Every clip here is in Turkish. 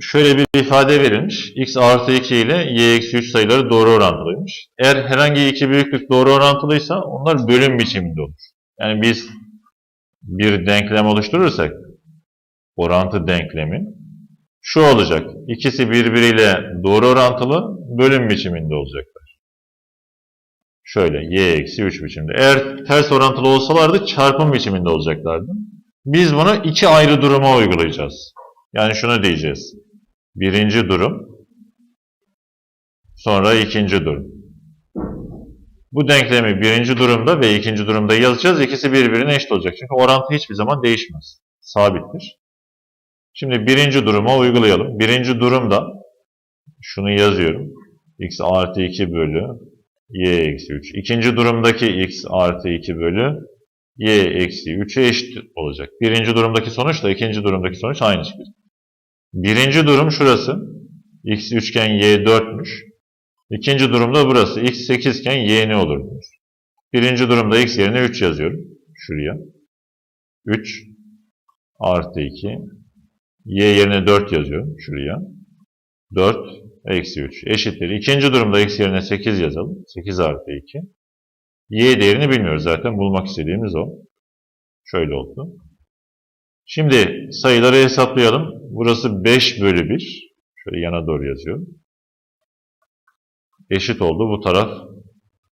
şöyle bir ifade verilmiş. x artı 2 ile y eksi 3 sayıları doğru orantılıymış. Eğer herhangi iki büyüklük doğru orantılıysa onlar bölüm biçiminde olur. Yani biz bir denklem oluşturursak orantı denklemi şu olacak. İkisi birbiriyle doğru orantılı bölüm biçiminde olacaklar. Şöyle y eksi 3 biçimde. Eğer ters orantılı olsalardı çarpım biçiminde olacaklardı. Biz bunu iki ayrı duruma uygulayacağız. Yani şunu diyeceğiz. Birinci durum, sonra ikinci durum. Bu denklemi birinci durumda ve ikinci durumda yazacağız. İkisi birbirine eşit olacak. Çünkü orantı hiçbir zaman değişmez. Sabittir. Şimdi birinci duruma uygulayalım. Birinci durumda şunu yazıyorum. x artı 2 bölü y eksi 3. İkinci durumdaki x artı 2 bölü y eksi 3'e eşit olacak. Birinci durumdaki sonuçla ikinci durumdaki sonuç aynı şey. Birinci durum şurası. x üçgen y 4'müş. İkinci durumda burası. x 8 iken y ne olur? Birinci durumda x yerine 3 yazıyorum. Şuraya. 3 artı 2 y yerine 4 yazıyorum. Şuraya. 4 eksi 3 eşittir. İkinci durumda x yerine 8 yazalım. 8 artı 2. Y değerini bilmiyoruz zaten. Bulmak istediğimiz o. Şöyle oldu. Şimdi sayıları hesaplayalım. Burası 5 bölü 1. Şöyle yana doğru yazıyorum. Eşit oldu. Bu taraf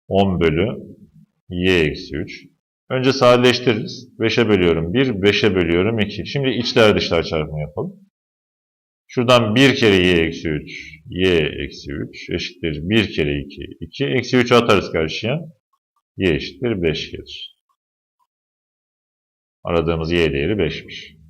10 bölü y eksi 3. Önce sadeleştiririz. 5'e bölüyorum 1, 5'e bölüyorum 2. Şimdi içler dışlar çarpımı yapalım. Şuradan 1 kere y eksi 3, y eksi 3 eşittir 1 kere 2, 2. Eksi 3'ü atarız karşıya. y eşittir 5 gelir. Aradığımız y değeri 5'miş.